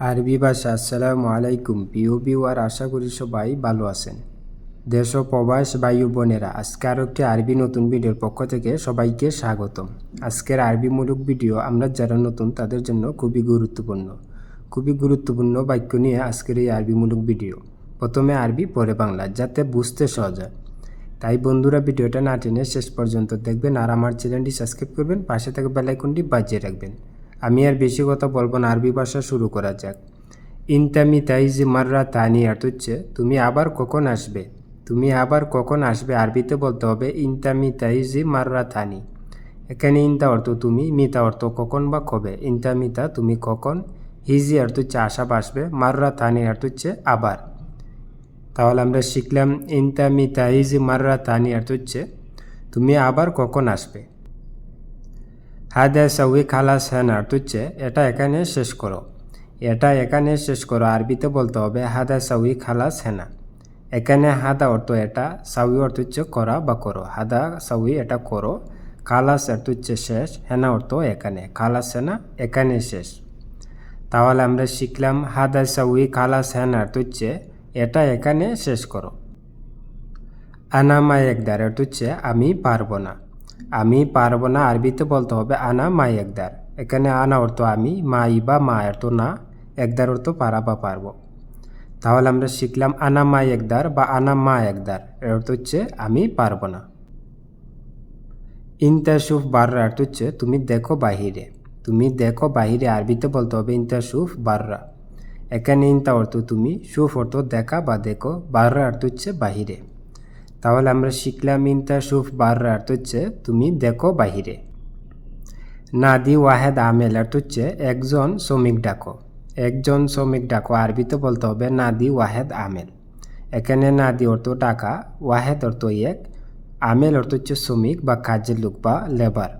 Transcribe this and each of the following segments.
আরবি ভাষা, আসসালামু আলাইকুম। প্রিয় বিওয়ার আশা করি সবাই ভালো আছেন। দেশ ও প্রবাস বায়ু বোনেরা, আজকে আরও একটি আরবি নতুন ভিডিওর পক্ষ থেকে সবাইকে স্বাগতম। আজকের আরবিমূলক ভিডিও আমরা যারা নতুন তাদের জন্য খুবই গুরুত্বপূর্ণ। খুবই গুরুত্বপূর্ণ বাক্য নিয়ে আজকের এই আরবিমূলক ভিডিও। প্রথমে আরবি, পরে বাংলা, যাতে বুঝতে সহজ হয়। তাই বন্ধুরা, ভিডিওটা না টেনে শেষ পর্যন্ত দেখবেন আর আমার চ্যানেলটি সাবস্ক্রাইব করবেন, পাশে থাকা বেলাইকনটি বাজিয়ে রাখবেন। আমি আর বেশি কথা বলব না, আরবি ভাষা শুরু করা যাক। ইনতামি তাইজি মাররা তানি আর হচ্ছে, তুমি আবার কখন আসবে? তুমি আবার কখন আসবে? আরবিতে বলতে হবে, ইনতামি তাইজি মাররা তানি। এখানে ইনতা অর্থ তুমি, মিতা অর্থ কখন বা কবে? ইনতা মিতা তুমি কখন? হিজি অর্থ হচ্ছে আশা আসবে, মাররা তানি অর্থ হচ্ছে আবার। তাহলে আমরা শিখলাম, ইনতামি তাইজি মাররা তানি অর্থ হচ্ছে, তুমি আবার কখন আসবে? হাদা সাউই খালাস হ্যান অর্থ হচ্ছে এটা এখানে শেষ করো। এটা এখানে শেষ করো, আরবিতে বলতে হবে হাদা সাউই খালাস হেনা। এখানে হাদা অর্থ এটা সাউই অর্থ হচ্ছে করা বা করো। হাদা সাউই এটা করো, খালাস অর্থ হচ্ছে শেষ, হেনা অর্থ এখানে। খালাস হেনা, এখানে শেষ। তাহলে আমরা শিখলাম হাদা সাউই খালাস হেন অর্থ হচ্ছে এটা এখানে শেষ করো। আনামা একদার অর্থ হচ্ছে আমি পারব না। আমি পারব না, আরবিতে বলতে হবে, আনা মা একদার। এখানে আনা অর্থ আমি, মাই বা মা অর্থ না, একদার অর্থ পারা বা পারব। তাহলে আমরা শিখলাম আনা মা একদার বা আনা মা একদার। এর অর্থ হচ্ছে, আমি পারব না। ইন্তাসুফ বাররা অর্থ হচ্ছে, তুমি দেখো বাহিরে। তুমি দেখো বাহিরে, আরবিতে বলতে হবে ইন্তাসুফ বাররা। এখানে ইন্তা অর্থ তুমি, সুফ অর্থ দেখা বা দেখো। বাররা অর্থ হচ্ছে বাহিরে। তাহলে আমরা শিখলাম ইন্তা সুফ বাররা অর্থ হচ্ছে তুমি দেখো বাহিরে। নাদি ওয়াহেদ আমেল অর্থ হচ্ছে একজন শ্রমিক ডাকো। একজন শ্রমিক ডাকো, আরবিতে বলতে হবে নাদি ওয়াহেদ আমেল। এখানে নাদি অর্থ টাকা, ওয়াহেদ অর্থ এক, আমেল অর্থ হচ্ছে শ্রমিক বা কাজের লোক বা লেবার।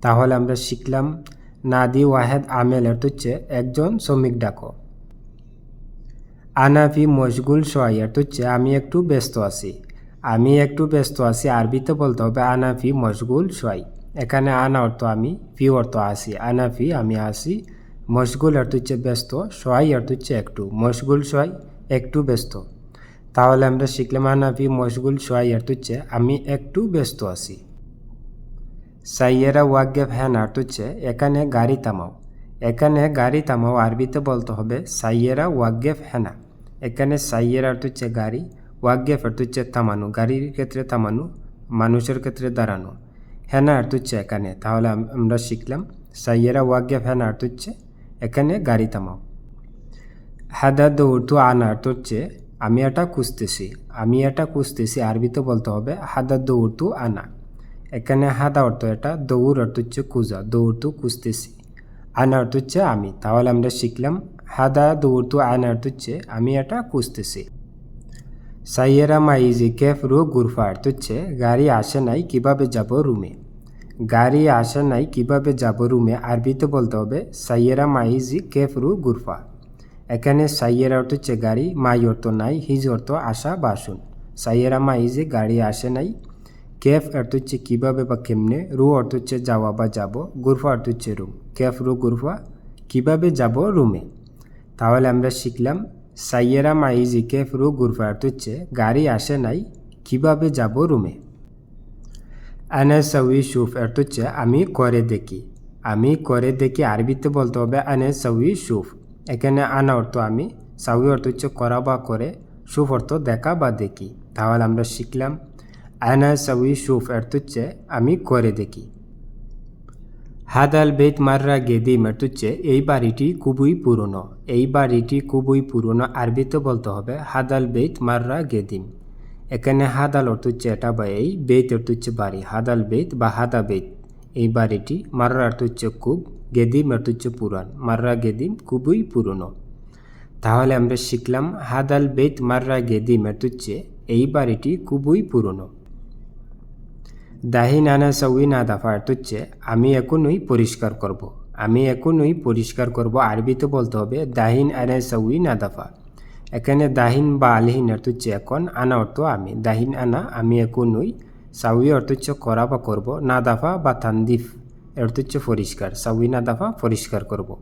তাহলে আমরা শিখলাম নাদি ওয়াহেদ আমেল অর্থ হচ্ছে একজন শ্রমিক ডাকো। আনাফি মশগুল সোয়াই অর্থ হচ্ছে আমি একটু ব্যস্ত আছি। আমি একটু ব্যস্ত আছি আরবিতে বলতে হবে আনাফি মশগুল সোয়াই এখানে আনা অর্থ আমি, ফি অর্থ আসি আনাফি আমি আসি, মশগুল অর্থ হচ্ছে ব্যস্ত সোয়াই অর্থ হচ্ছে একটু, মশগুল সোয়াই একটু ব্যস্ত। তাহলে আমরা শিখলাম আনাফি মশগুল সোয়াই অর্থ হচ্ছে, আমি একটু ব্যস্ত আছি। সাইয়েরা ওয়াগেফ হ্যান অর্থ হচ্ছে, এখানে গাড়ি থামাও। এখানে গাড়ি থামাও, আরবিতে বলতে হবে, সাইয়েরা ওয়াগেফ হ্যানা। এখানে সাইয়েরা অর্থ হচ্ছে গাড়ি ওয়াগেফ অর্থ হচ্ছে থামানো গাড়ির ক্ষেত্রে থামানো মানুষের ক্ষেত্রে দাঁড়ানো হ্যানা অর্থ হচ্ছে এখানে তাহলে আমরা শিখলাম সাইয়েরা ওয়াগেফ হ্যানা অর্থ হচ্ছে এখানে গাড়ি থামাও হাদা দৌড়তু আনা অর্থ হচ্ছে আমি এটা খুঁজতেছি আমি এটা খুঁজতেছি আরবিতে বলতে হবে হাদা দৌড়তু আনা এখানে হাদা অর্থ এটা দৌড় অর্থ হচ্ছে খুঁজা দৌড়তু খুঁজতেছি আনা অর্থ হচ্ছে আমি তাহলে আমরা শিখলাম হাদা দৌড়তু আনা অর্থ হচ্ছে আমি এটা খুঁজতেছি সাইয়েরা মাইজি কেফ রু গুরফা অর্থ হচ্ছে গাড়ি আসে নাই কীভাবে যাব রুমে? গাড়ি আসে নাই কীভাবে যাব রুমে? আরবিতে বলতে হবে, সাইয়েরা মাইজি কেফ রু গুরফা। এখানে সাইয়েরা অর্থ হচ্ছে গাড়ি, মাই অর্থ নাই, হিজ অর্থ আসা বা আসুন। সাইয়েরা মাইজি গাড়ি আসে নাই, কেফ অর্থ হচ্ছে কীভাবে বা কেমনে? রু অর্থ হচ্ছে যাওয়া বা যাব, গুরফা অর্থ হচ্ছে রুম। কেফ রু গুরফা, কীভাবে যাব রুমে? তাহলে আমরা শিখলাম সাইয়েরা মাইজি কেফ রু গুরফা অর্থ হচ্ছে গাড়ি আসে নাই, কীভাবে যাব রুমে? আনা সউই সুফ অর্থ হচ্ছে আমি করে দেখি। আমি করে দেখি, আরবিতে বলতে হবে আনে সউই সুফ। এখানে আনা অর্থ আমি, সাউই অর্থ হচ্ছে করা বা করে, সুফ অর্থ দেখা বা দেখি। তাহলে আমরা শিখলাম আনা সউই সুফ অর্থ হচ্ছে আমি করে দেখি। হাদাল বেত মাররা গেদি অর্থ হচ্ছে এই বাড়িটি খুবই পুরনো। এই বাড়িটি খুবই পুরনো, আরবিতে বলতে হবে হাদাল বেত মাররা গেদিম। এখানে হাদাল অর্থ হচ্ছে এটা বা এই বেত অর্থ হচ্ছে বাড়ি, হাদাল বেত বা হাদা বেত এই বাড়িটি মাররা অর্থ হচ্ছে খুব, গেদিম অর্থ হচ্ছে পুরান, মাররা গেদিম খুবই পুরনো। তাহলে আমরা শিখলাম হাদাল বেত মাররা গেদিম অর্থ এই বাড়িটি খুবই পুরনো। দাহি নানা সউই না দাফা অর্থ হচ্ছে আমি এখনই পরিষ্কার করব। আমি এখনই পরিষ্কার করব আরবিতে বলতে হবে, দাহিন আনে সউই না দাফা। এখানে দাহিন বা আলহিন অর্থ হচ্ছে এখন আনা অর্থ আমি। দাহিন আনা, আমি এখনই সাউই অর্থ হচ্ছে করা বা করব না দাফা বা তান্দিফ অর্থ হচ্ছে পরিষ্কার সাউই না দাফা পরিষ্কার করব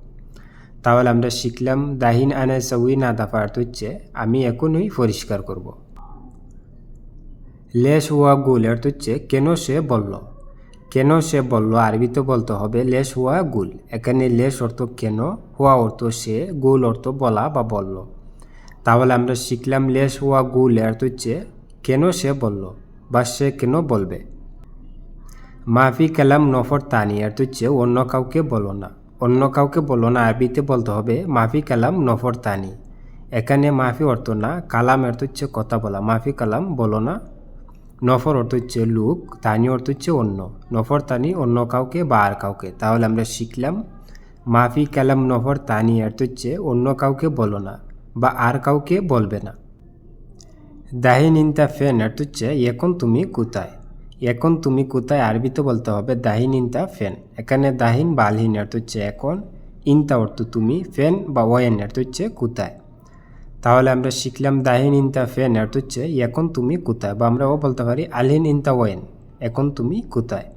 তাহলে আমরা শিখলাম, দাহিন আনা সউই না দাফা অর্থ হচ্ছে আমি এখনই পরিষ্কার করব লেশ হুয়া গুল অর্থ হচ্ছে কেন সে বলল? কেন সে বলল, আরবিতে বলতে হবে লেশ হুয়া গুল। এখানে লেশ অর্থ কেন হুয়া অর্থ সে, গুল অর্থ বলা বা বলল। তাহলে আমরা শিখলাম লেশ হুয়া গুল অর্থ হচ্ছে কেন সে বলল বা সে কেন বলবে। মাফি কালাম নফর তানি অর্থ হচ্ছে অন্য কাউকে বলো না। অন্য কাউকে বলো না, আরবিতে বলতে হবে মাফি কালাম নফর তানি। এখানে মাফি অর্থ না কালাম অর্থ হচ্ছে কথা বলা। মাফি কালাম বলো না। নফর অর্থ হচ্ছে লুক, তানি অর্থ হচ্ছে অন্য। নফর, তানি অন্য কাউকে বা আর কাউকে। তাহলে আমরা শিখলাম মাফি কালাম নফর, তানি অর্থ হচ্ছে অন্য কাউকে বলো না বা আর কাউকে বলবে না। দাহিন ইনতা ফেন অর্থ হচ্ছে, এখন তুমি কোথায়? এখন তুমি কোথায়? আরবিতে বলতে হবে দাহিন ইনতা ফেন। এখানে দাহিন বা আলহিন অর্থ হচ্ছে এখন, ইনতা অর্থ তুমি, ফেন বা ওয়েন অর্থ হচ্ছে কোথায়? তাহলে আমরা শিখলাম দাহিন ইনতা ফেন, অর্থ হচ্ছে এখন তুমি কোথায়? বা আমরাও বলতে পারি আলহিন ইনতা ওয়েন, এখন তুমি কোথায়?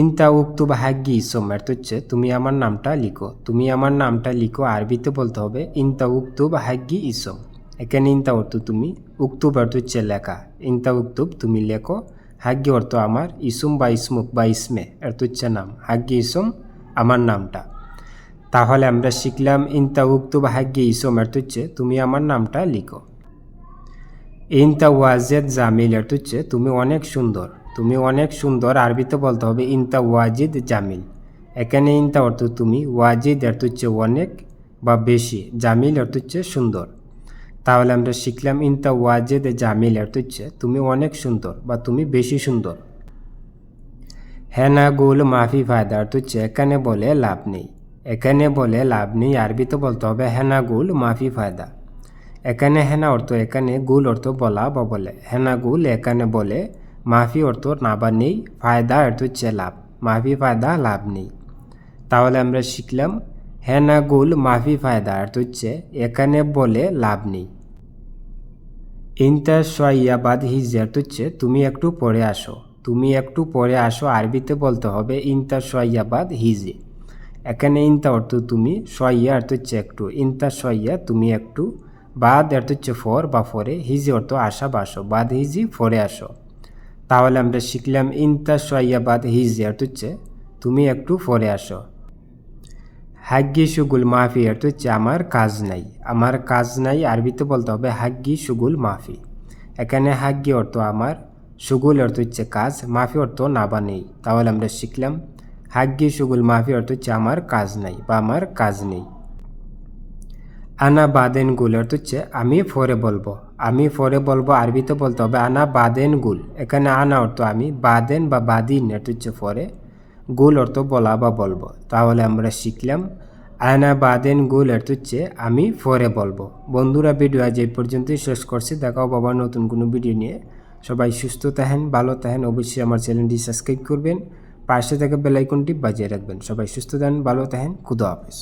ইনতা উক্তুব হাগ্গি ইসম, অর্থ হচ্ছে তুমি আমার নামটা লিখো। তুমি আমার নামটা লিখো, আরবিতে বলতে হবে ইনতা উক্তুব হাগ্গি ইসম। এখানে ইনতা অর্থ তুমি উক্তুব অর্থ হচ্ছে লেখা। ইনতা উক্তুব তুমি লেখো, হাগ্গি অর্থ আমার, ইসুম বা ইসমুক বা ইসমে, অর্থ হচ্ছে নাম। হাগ্গি ইসম, আমার নামটা। তাহলে আমরা শিখলাম ইনতা উক্তুব হাগ্গি ইসম অর্থ হচ্ছে তুমি আমার নামটা লিখো। ইনতা ওয়াজেদ জামিল অর্থ হচ্ছে তুমি অনেক সুন্দর, তুমি অনেক সুন্দর। আরবিতে বলতে হবে ইনতা ওয়াজিদ জামিল। এখানে ইনতা অর্থ তুমি, ওয়াজিদ অর্থ হচ্ছে অনেক বা বেশি। জামিল অর্থ হচ্ছে সুন্দর। তাহলে আমরা শিখলাম ইনতা ওয়াজেদ জামিল অর্থ হচ্ছে তুমি অনেক সুন্দর বা তুমি বেশি সুন্দর। হেনা গুল, মাফি ফায়দা অর্থ হচ্ছে এখানে বলে লাভ নেই। এখানে বলে লাভ নেই আরবিতে বলতে হবে, হেনা গুল মাফি ফায়দা। এখানে হেনা অর্থ, এখানে গুল অর্থ বলা বা বলে। হেনা গুল এখানে বলে, মাফি অর্থ না বা নেই, ফায়দা অর্থ হচ্ছে লাভ। মাফি ফায়দা, লাভ নেই। তাহলে আমরা শিখলাম, হেনা গুল মাফি ফায়দা অর্থ হচ্ছে, এখানে বলে লাভ নেই। ইন্টার সোয়াইয়াবাদ অর্থ হচ্ছে, তুমি একটু পরে আসো। তুমি একটু পরে আসো, আরবিতে বলতে হবে ইন্টার সোয়াইয়াবাদ হিজে এখানে ইনতা অর্থ তুমি, সইয়া অর্থ হচ্ছে একটু। ইনতা সইয়া তুমি একটু। বাদ অর্থ হচ্ছে ফর বা ফরে। হিজি অর্থ আসা বা আসো। বাদ হিজি, ফরে আসো। তাহলে আমরা শিখলাম ইনতা সইয়া, বাদ হিজি অর্থ হচ্ছে তুমি একটু, ফরে আসো। হাগ্গি সুগুল মাফি অর্থ হচ্ছে আমার কাজ নাই। আমার কাজ নাই, আরবিতে বলতে হবে হাগ্গি সুগুল মাফি। এখানে হাগ্গি অর্থ আমার, সুগুল অর্থ হচ্ছে কাজ, মাফি অর্থ না বা নেই। তাহলে আমরা শিখলাম হাগ্গি সুগুল মাফি অর্থ হচ্ছে আমার কাজ নাই বা আমার কাজ নেই। আনা বাদেন গুল অর্থ হচ্ছে আমি ফরে বলব। আমি ফরে বলব, আরবিতে বলতে হবে আনা বাদেন গুল। এখানে আনা অর্থ আমি, বাদেন বা বাদিন অর্থ হচ্ছে ফরে। গুল অর্থ বলা বা বলব। তাহলে আমরা শিখলাম, আনা বাদেন গুল অর্থ হচ্ছে আমি ফরে বলব। বন্ধুরা ভিডিও আজ এই পর্যন্তই শেষ করছি। দেখাও বাবা নতুন কোনো ভিডিও নিয়ে। সবাই সুস্থ থাকেন, ভালো থাকেন। অবশ্যই আমার চ্যানেলটি সাবস্ক্রাইব করবেন। পাশে থাকা বেলাইকনটি বাজিয়ে রাখবেন। সবাই সুস্থ থাকেন ভালো থাকেন খুদা হাফেজ।